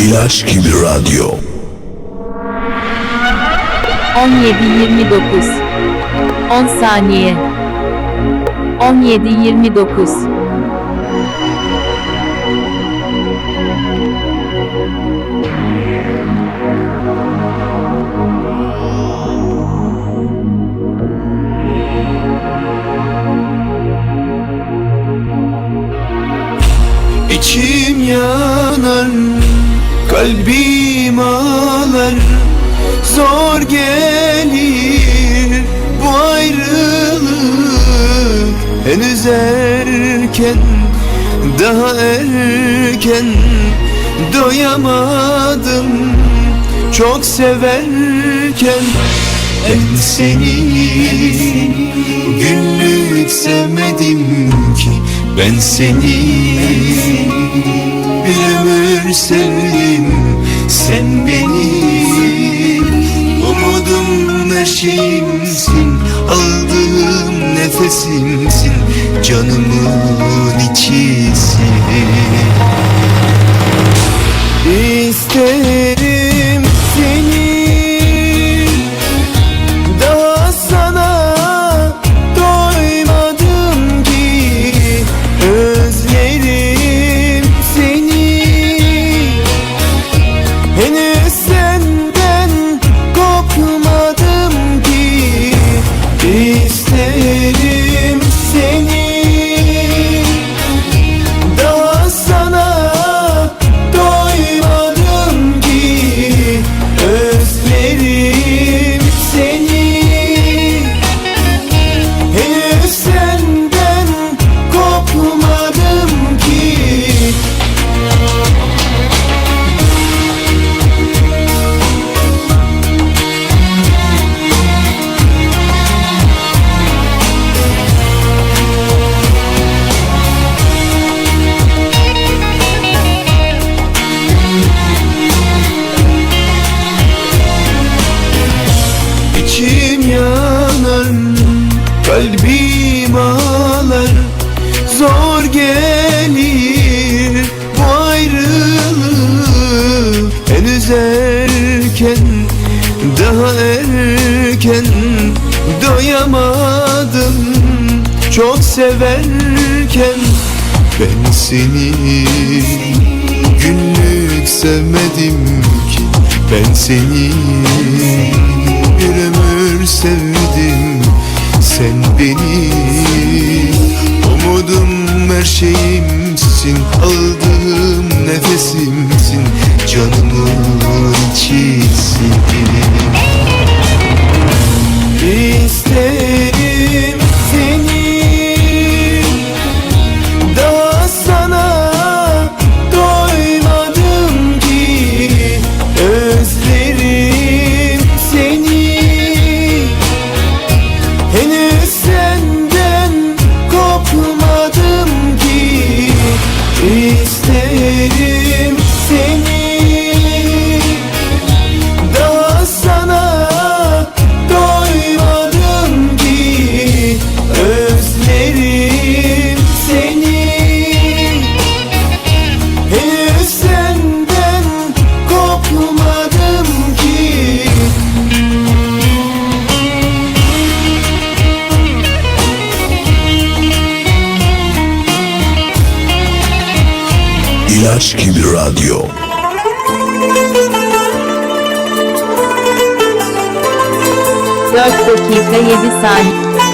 İlaç gibi radyo. 17 29 10 saniye. 17 29 İçim yanar, kalbim ağlar Zor gelir bu ayrılık. Henüz erken, daha erken Doyamadım. Çok severken Ben seni günlük sevmedim ki Ben seni sevdim Sen benim. Umudum her Aldığım nefesimsin Canımın içisin. İsterim kalbim ağlar Zor gelir bu ayrılık. Henüz erken, daha erken Doyamadım. Çok severken Ben seni günlük sevmedim ki. Ben seni İlaç gibi radyo. Dört dakika 7 saniye